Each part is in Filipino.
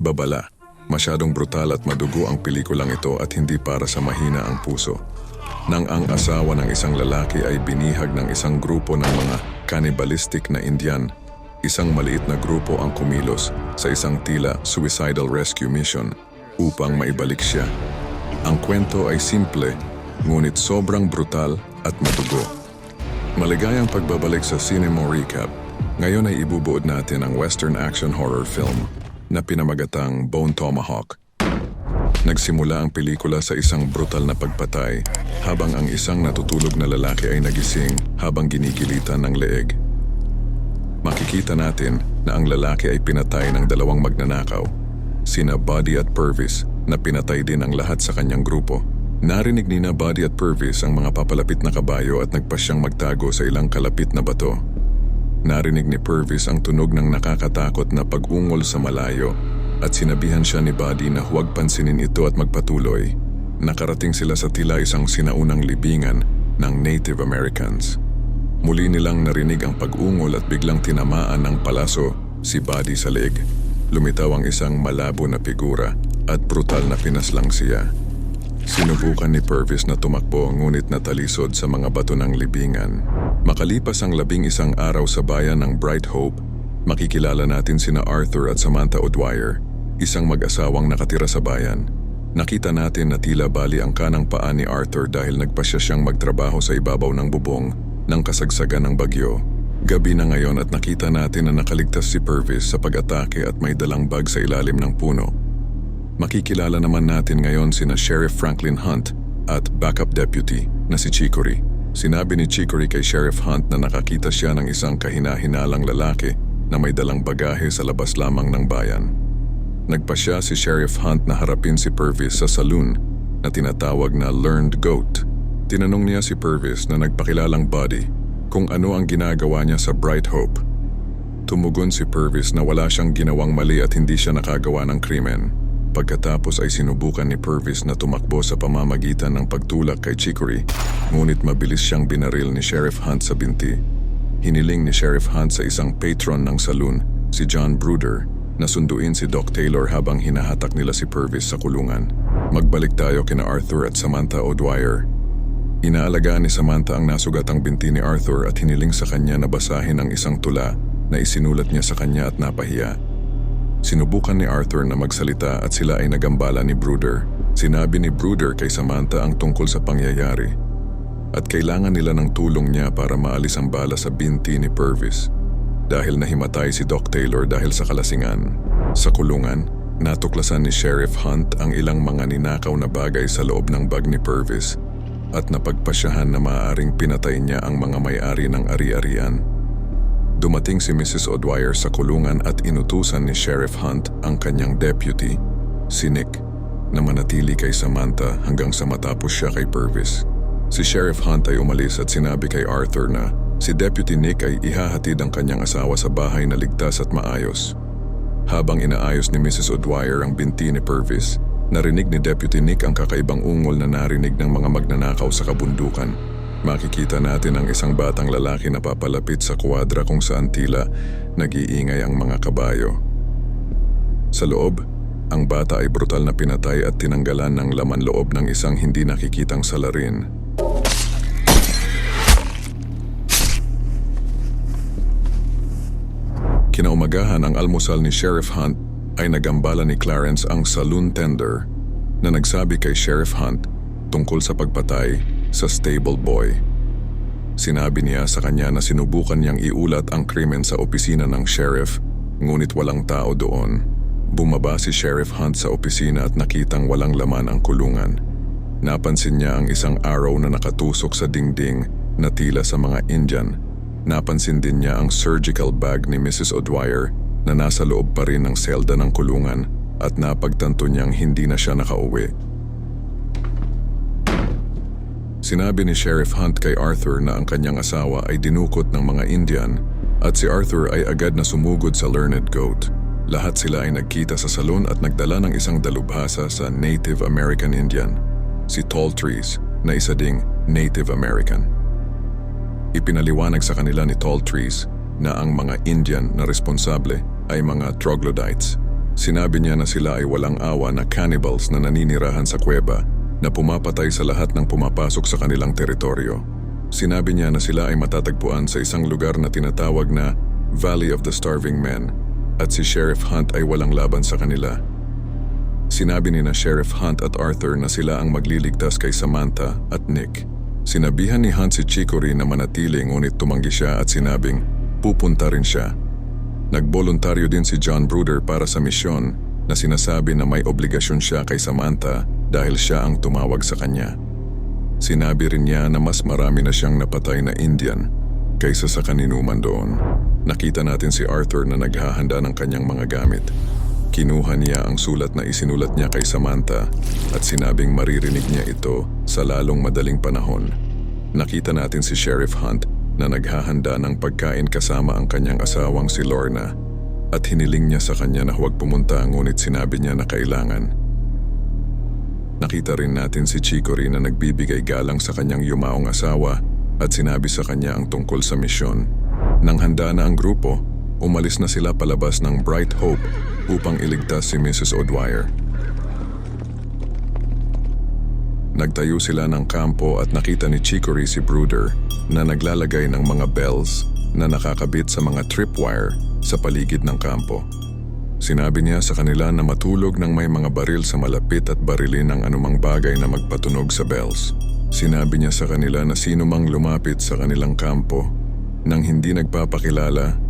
Babala. Masyadong brutal at madugo ang pelikulang ito at hindi para sa mahina ang puso. Nang ang asawa ng isang lalaki ay binihag ng isang grupo ng mga cannibalistic na Indian, isang maliit na grupo ang kumilos sa isang tila suicidal rescue mission upang maibalik siya. Ang kwento ay simple, ngunit sobrang brutal at matugo. Maligayang pagbabalik sa Cinema Recap. Ngayon ay ibubuod natin ang western action horror film na pinamagatang Bone Tomahawk. Nagsimula ang pelikula sa isang brutal na pagpatay habang ang isang natutulog na lalaki ay nagising habang ginigilitan ng leeg. Makikita natin na ang lalaki ay pinatay ng dalawang magnanakaw, sina Buddy at Purvis na pinatay din ang lahat sa kanyang grupo. Narinig ni na Buddy at Purvis ang mga papalapit na kabayo at nagpasyang magtago sa ilang kalapit na bato. Narinig ni Purvis ang tunog ng nakakatakot na pag-ungol sa malayo at sinabihan siya ni Buddy na huwag pansinin ito at magpatuloy. Nakarating sila sa tila isang sinaunang libingan ng Native Americans. Muli nilang narinig ang pag-ungol at biglang tinamaan ng palaso si Buddy sa leg. Lumitaw ang isang malabo na figura at brutal na pinaslang siya. Sinubukan ni Purvis na tumakbo ngunit natalisod sa mga bato ng libingan. Makalipas ang labing isang araw sa bayan ng Bright Hope, makikilala natin sina Arthur at Samantha O'Dwyer, isang mag-asawang nakatira sa bayan. Nakita natin na tila bali ang kanang paa ni Arthur dahil nagpasya siyang magtrabaho sa ibabaw ng bubong ng kasagsagan ng bagyo. Gabi na ngayon at nakita natin na nakaligtas si Purvis sa pag-atake at may dalang bag sa ilalim ng puno. Makikilala naman natin ngayon sina Sheriff Franklin Hunt at backup deputy na si Chicory. Sinabi ni Chicory kay Sheriff Hunt na nakakita siya ng isang kahina-hinalang lalaki na may dalang bagahe sa labas lamang ng bayan. Nagpa siya si Sheriff Hunt na harapin si Purvis sa saloon na tinatawag na Learned Goat. Tinanong niya si Purvis na nagpakilalang body kung ano ang ginagawa niya sa Bright Hope. Tumugon si Purvis na wala siyang ginawang mali at hindi siya nakagawa ng krimen. Pagkatapos ay sinubukan ni Purvis na tumakbo sa pamamagitan ng pagtulak kay Chicory, ngunit mabilis siyang binaril ni Sheriff Hunt sa binti. Hiniling ni Sheriff Hunt sa isang patron ng saloon, si John Bruder, na sunduin si Doc Taylor habang hinahatak nila si Purvis sa kulungan. Magbalik tayo kina Arthur at Samantha O'Dwyer. Inaalagaan ni Samantha ang nasugatang binti ni Arthur at hiniling sa kanya na basahin ang isang tula na isinulat niya sa kanya at napahiya. Sinubukan ni Arthur na magsalita at sila ay nagambala ni Bruder. Sinabi ni Bruder kay Samantha ang tungkol sa pangyayari. At kailangan nila ng tulong niya para maalis ang bala sa binti ni Purvis. Dahil nahimatay si Doc Taylor dahil sa kalasingan. Sa kulungan, natuklasan ni Sheriff Hunt ang ilang mga ninakaw na bagay sa loob ng bag ni Purvis at napagpasyahan na maaaring pinatay niya ang mga may-ari ng ari-arian. Dumating si Mrs. O'Dwyer sa kulungan at inutusan ni Sheriff Hunt ang kanyang deputy, si Nick, na manatili kay Samantha hanggang sa matapos siya kay Purvis. Si Sheriff Hunt ay umalis at sinabi kay Arthur na si Deputy Nick ay ihahatid ang kanyang asawa sa bahay na ligtas at maayos. Habang inaayos ni Mrs. O'Dwyer ang binti ni Purvis, narinig ni Deputy Nick ang kakaibang ungol na narinig ng mga magnanakaw sa kabundukan. Makikita natin ang isang batang lalaki na papalapit sa kwadra kung saan tila nag-iingay ang mga kabayo. Sa loob, ang bata ay brutal na pinatay at tinanggalan ng laman loob ng isang hindi nakikitang salarin. Kinaumagahan ang almusal ni Sheriff Hunt ay nagambala ni Clarence ang saloon tender na nagsabi kay Sheriff Hunt tungkol sa pagpatay sa stable boy. Sinabi niya sa kanya na sinubukan niyang iulat ang krimen sa opisina ng sheriff ngunit walang tao doon. Bumaba si Sheriff Hunt sa opisina at nakitang walang laman ang kulungan. Napansin niya ang isang arrow na nakatusok sa dingding na tila sa mga Indian. Napansin din niya ang surgical bag ni Mrs. O'Dwyer na nasa loob pa rin ng selda ng kulungan at napagtanto niyang hindi na siya nakauwi. Sinabi ni Sheriff Hunt kay Arthur na ang kanyang asawa ay dinukot ng mga Indian at si Arthur ay agad na sumugod sa Learned Goat. Lahat sila ay nagkita sa salon at nagdala ng isang dalubhasa sa Native American Indian, si Tall Trees na isa ding Native American. Ipinaliwanag sa kanila ni Tall Trees na ang mga Indian na responsable ay mga troglodytes. Sinabi niya na sila ay walang awa na cannibals na naninirahan sa kuweba na pumapatay sa lahat ng pumapasok sa kanilang teritoryo. Sinabi niya na sila ay matatagpuan sa isang lugar na tinatawag na Valley of the Starving Men at si Sheriff Hunt ay walang laban sa kanila. Sinabi ni na Sheriff Hunt at Arthur na sila ang magliligtas kay Samantha at Nick. Sinabihan ni Hunt si Chicory na manatili ngunit tumanggi siya at sinabing pupunta rin siya. Nagboluntaryo din si John Bruder para sa misyon na sinasabi na may obligasyon siya kay Samantha dahil siya ang tumawag sa kanya. Sinabi rin niya na mas marami na siyang napatay na Indian kaysa sa kaninuman doon. Nakita natin si Arthur na naghahanda ng kanyang mga gamit. Kinuha niya ang sulat na isinulat niya kay Samantha at sinabing maririnig niya ito sa lalong madaling panahon. Nakita natin si Sheriff Hunt na naghahanda ng pagkain kasama ang kanyang asawang si Lorna at hiniling niya sa kanya na huwag pumunta ngunit sinabi niya na kailangan. Nakita rin natin si Chicory na nagbibigay galang sa kanyang yumaong asawa at sinabi sa kanya ang tungkol sa misyon. Nang handa na ang grupo, umalis na sila palabas ng Bright Hope upang iligtas si Mrs. O'Dwyer. Nagtayo sila ng kampo at nakita ni Chicory si Bruder na naglalagay ng mga bells na nakakabit sa mga tripwire sa paligid ng kampo. Sinabi niya sa kanila na matulog ng may mga baril sa malapit at barilin ng anumang bagay na magpatunog sa bells. Sinabi niya sa kanila na sino mang lumapit sa kanilang kampo nang hindi nagpapakilala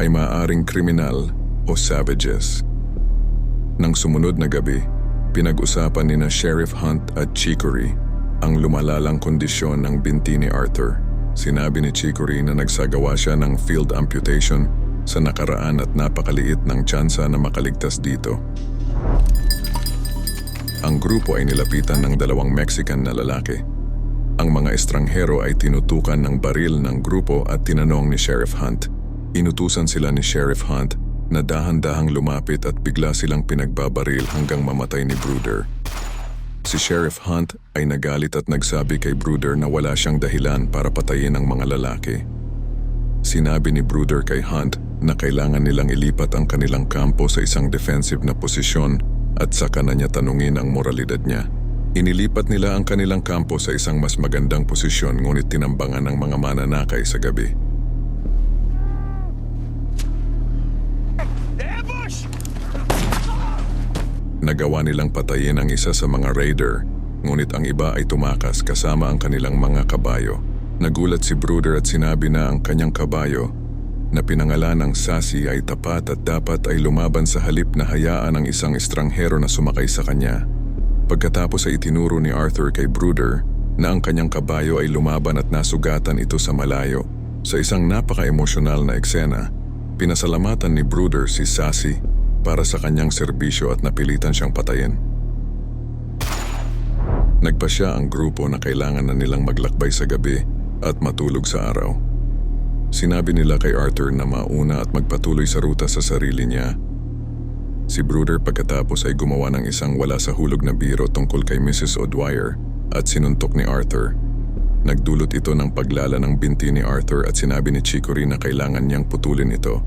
ay maaring kriminal o savages. Nang sumunod na gabi, pinag-usapan ni na Sheriff Hunt at Chicory ang lumalalang kondisyon ng binti ni Arthur. Sinabi ni Chicory na nagsagawa siya ng field amputation sa nakaraan at napakaliit ng tsansa na makaligtas dito. Ang grupo ay nilapitan ng dalawang Mexican na lalaki. Ang mga estranghero ay tinutukan ng baril ng grupo at tinanong ni Sheriff Hunt. Inutusan sila ni Sheriff Hunt na dahan-dahang lumapit at bigla silang pinagbabaril hanggang mamatay ni Bruder. Si Sheriff Hunt ay nagalit at nagsabi kay Bruder na wala siyang dahilan para patayin ang mga lalaki. Sinabi ni Bruder kay Hunt na kailangan nilang ilipat ang kanilang kampo sa isang defensive na posisyon at saka na niya tanungin ang moralidad niya. Inilipat nila ang kanilang kampo sa isang mas magandang posisyon ngunit tinambangan ng mga mananakay sa gabi. Nagawa nilang patayin ang isa sa mga raider, ngunit ang iba ay tumakas kasama ang kanilang mga kabayo. Nagulat si Bruder at sinabi na ang kanyang kabayo na pinangalan ng Sasi ay tapat at dapat ay lumaban sa halip na hayaan ang isang estranghero na sumakay sa kanya. Pagkatapos ay itinuro ni Arthur kay Bruder na ang kanyang kabayo ay lumaban at nasugatan ito sa malayo. Sa isang napaka-emosyonal na eksena, pinasalamatan ni Bruder si Sasi para sa kanyang serbisyo at napilitan siyang patayin. Nagpasya ang grupo na kailangan na nilang maglakbay sa gabi at matulog sa araw. Sinabi nila kay Arthur na mauna at magpatuloy sa ruta sa sarili niya. Si Bruder pagkatapos ay gumawa ng isang wala sa hulog na biro tungkol kay Mrs. O'Dwyer at sinuntok ni Arthur. Nagdulot ito ng paglala ng binti ni Arthur at sinabi ni Chicory na kailangan niyang putulin ito.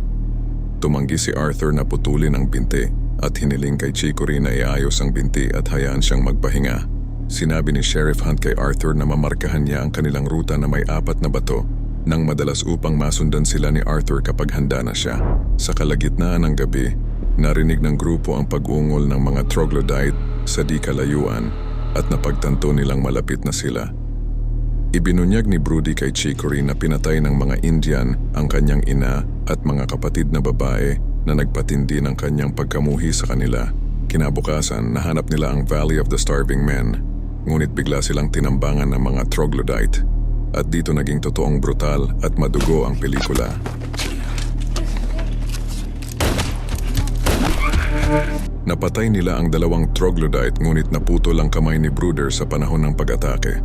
Tumanggi si Arthur na putulin ang binti at hiniling kay Chicory na iayos ang binti at hayaan siyang magpahinga. Sinabi ni Sheriff Hunt kay Arthur na mamarkahan niya ang kanilang ruta na may apat na bato nang madalas upang masundan sila ni Arthur kapag handa na siya. Sa kalagitnaan ng gabi, narinig ng grupo ang pag-ungol ng mga troglodyte sa di kalayuan at napagtanto nilang malapit na sila. Ibinunyag ni Brody kay Chicory na pinatay ng mga Indian ang kanyang ina at mga kapatid na babae na nagpatindi ng kanyang pagkamuhi sa kanila. Kinabukasan, nahanap nila ang Valley of the Starving Men, ngunit bigla silang tinambangan ng mga troglodyte. At dito naging totoong brutal at madugo ang pelikula. Napatay nila ang dalawang troglodyte ngunit naputol ang kamay ni Bruder sa panahon ng pag-atake.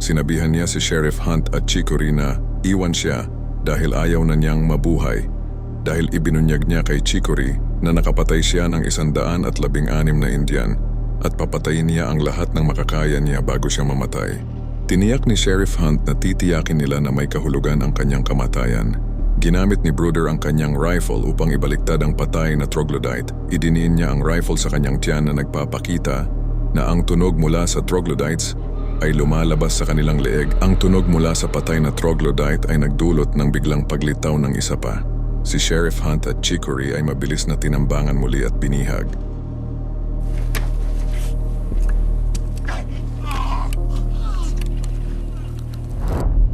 Sinabihan niya si Sheriff Hunt at Chicory na iwan siya dahil ayaw na niyang mabuhay dahil ibinunyag niya kay Chicory na nakapatay siya ng isandaan at labing anim na Indian at papatayin niya ang lahat ng makakaya niya bago siya mamatay. Tiniyak ni Sheriff Hunt na titiyakin nila na may kahulugan ang kanyang kamatayan Ginamit ni Bruder ang kanyang rifle upang ibaliktad ang patay na troglodyte. Idiniin niya ang rifle sa kanyang tiyan na nagpapakita na ang tunog mula sa troglodytes ay lumalabas sa kanilang leeg. Ang tunog mula sa patay na troglodyte ay nagdulot ng biglang paglitaw ng isa pa. Si Sheriff Hunt at Chicory ay mabilis na tinambangan muli at binihag.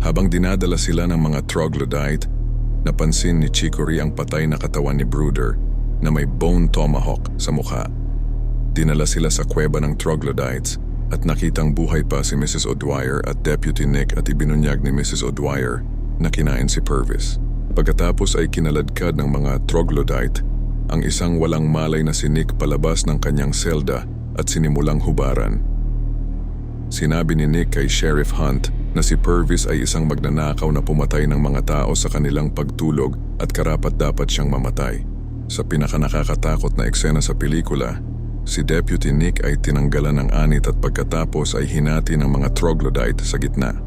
Habang dinadala sila ng mga troglodyte, napansin ni Chicory ang patay na katawan ni Bruder na may bone tomahawk sa mukha. Dinala sila sa kuweba ng troglodytes at nakitang buhay pa si Mrs. O'Dwyer at Deputy Nick at ibinunyag ni Mrs. O'Dwyer na kinain si Purvis. Pagkatapos ay kinaladkad ng mga troglodyte ang isang walang malay na si Nick palabas ng kanyang selda at sinimulang hubaran. Sinabi ni Nick kay Sheriff Hunt na si Purvis ay isang magnanakaw na pumatay ng mga tao sa kanilang pagtulog at karapat dapat siyang mamatay. Sa pinakanakakatakot na eksena sa pelikula, si Deputy Nick ay tinanggalan ng anit at pagkatapos ay hinati ng mga troglodyte sa gitna.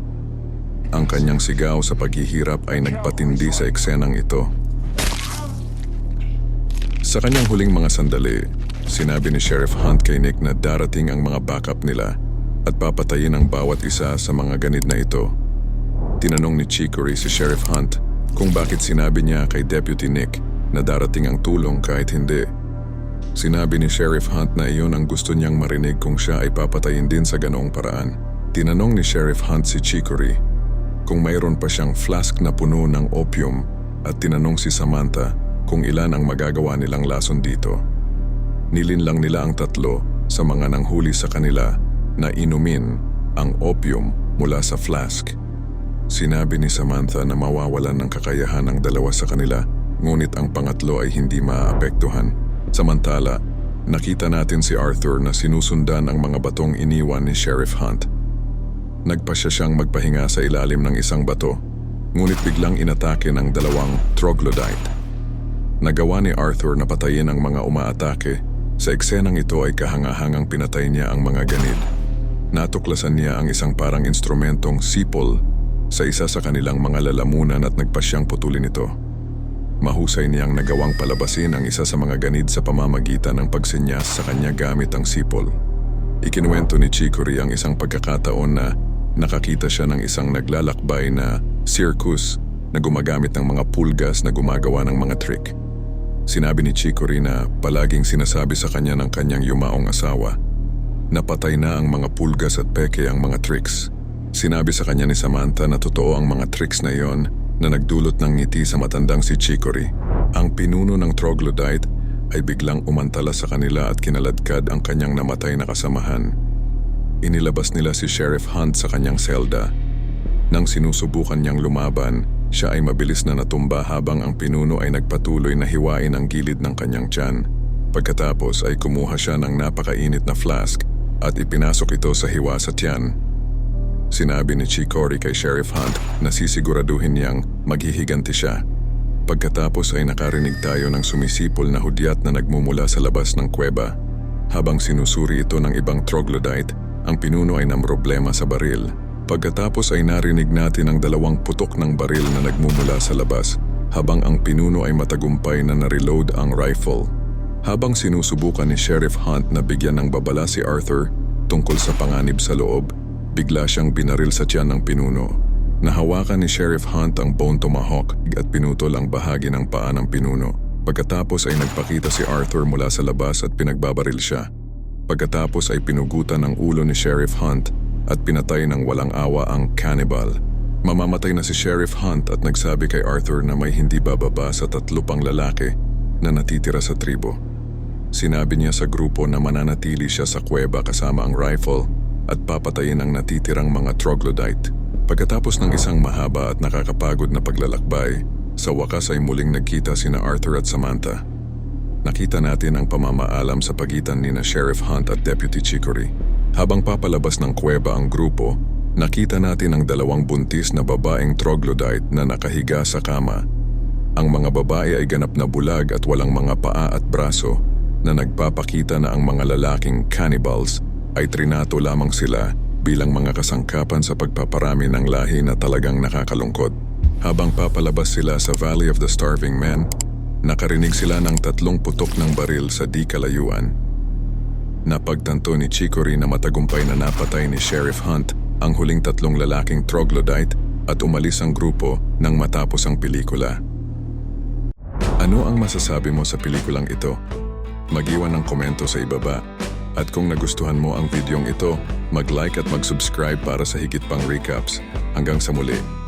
Ang kanyang sigaw sa paghihirap ay nagpatindi sa eksenang ito. Sa kanyang huling mga sandali, sinabi ni Sheriff Hunt kay Nick na darating ang mga backup nila at papatayin ang bawat isa sa mga ganid na ito. Tinanong ni Chicory si Sheriff Hunt kung bakit sinabi niya kay Deputy Nick na darating ang tulong kahit hindi. Sinabi ni Sheriff Hunt na iyon ang gusto niyang marinig kung siya ay papatayin din sa ganoong paraan. Tinanong ni Sheriff Hunt si Chicory kung mayroon pa siyang flask na puno ng opium at tinanong si Samantha kung ilan ang magagawa nilang lason dito. Nilinlang nila ang tatlo sa mga nanghuli sa kanila na inumin ang opium mula sa flask. Sinabi ni Samantha na mawawalan ng kakayahan ang dalawa sa kanila ngunit ang pangatlo ay hindi maaapektuhan. Samantala, nakita natin si Arthur na sinusundan ang mga batong iniwan ni Sheriff Hunt. Nagpasya siyang magpahinga sa ilalim ng isang bato, ngunit biglang inatake ng dalawang troglodyte. Nagawa ni Arthur na patayin ang mga umaatake. Sa eksenang ito ay kahangahangang pinatay niya ang mga ganid. Natuklasan niya ang isang parang instrumentong sipol sa isa sa kanilang mga lalamunan at nagpasyang putulin ito. Mahusay niyang nagawang palabasin ang isa sa mga ganid sa pamamagitan ng pagsenyas sa kanya gamit ang sipol. Ikinuwento ni Chicory ang isang pagkakataon na nakakita siya ng isang naglalakbay na circus na gumagamit ng mga pulgas na gumagawa ng mga trick. Sinabi ni Chicory na palaging sinasabi sa kanya ng kanyang yumaong asawa Napatay na ang mga pulgas at peke ang mga tricks. Sinabi sa kanya ni Samantha na totoo ang mga tricks na iyon na nagdulot ng ngiti sa matandang si Chicory. Ang pinuno ng troglodyte ay biglang umantala sa kanila at kinaladkad ang kanyang namatay na kasamahan. Inilabas nila si Sheriff Hunt sa kanyang selda. Nang sinusubukan niyang lumaban, siya ay mabilis na natumba habang ang pinuno ay nagpatuloy na hiwain ang gilid ng kanyang tiyan. Pagkatapos ay kumuha siya ng napakainit na flask at ipinasok ito sa hiwa sa tiyan. Sinabi ni Chicory kay Sheriff Hunt na sisiguraduhin niyang maghihiganti siya. Pagkatapos ay nakarinig tayo ng sumisipol na hudyat na nagmumula sa labas ng kuweba. Habang sinusuri ito ng ibang troglodyte, ang pinuno ay namroblema sa baril. Pagkatapos ay narinig natin ang dalawang putok ng baril na nagmumula sa labas habang ang pinuno ay matagumpay na na-reload ang rifle. Habang sinusubukan ni Sheriff Hunt na bigyan ng babala si Arthur tungkol sa panganib sa loob, bigla siyang binaril sa tiyan ng pinuno. Nahawakan ni Sheriff Hunt ang bone tomahawk at pinutol ang bahagi ng paa ng pinuno. Pagkatapos ay nagpakita si Arthur mula sa labas at pinagbabaril siya. Pagkatapos ay pinugutan ang ulo ni Sheriff Hunt at pinatay ng walang awa ang cannibal. Mamamatay na si Sheriff Hunt at nagsabi kay Arthur na may hindi bababa sa tatlo pang lalaki na natitira sa tribo. Sinabi niya sa grupo na mananatili siya sa kuweba kasama ang rifle at papatayin ang natitirang mga troglodyte. Pagkatapos ng isang mahaba at nakakapagod na paglalakbay, sa wakas ay muling nagkita sina Arthur at Samantha. Nakita natin ang pamamaalam sa pagitan ni na Sheriff Hunt at Deputy Chicory. Habang papalabas ng kuweba ang grupo, nakita natin ang dalawang buntis na babaeng troglodyte na nakahiga sa kama. Ang mga babae ay ganap na bulag at walang mga paa at braso na nagpapakita na ang mga lalaking cannibals ay trinato lamang sila bilang mga kasangkapan sa pagpaparami ng lahi na talagang nakakalungkot. Habang papalabas sila sa Valley of the Starving Men, nakarinig sila ng tatlong putok ng baril sa di kalayuan. Napagtanto ni Chicory na matagumpay na napatay ni Sheriff Hunt ang huling tatlong lalaking troglodyte at umalis ang grupo nang matapos ang pelikula. Ano ang masasabi mo sa pelikulang ito? Mag-iwan ng komento sa ibaba. At kung nagustuhan mo ang videong ito, mag-like at mag-subscribe para sa higit pang recaps. Hanggang sa muli.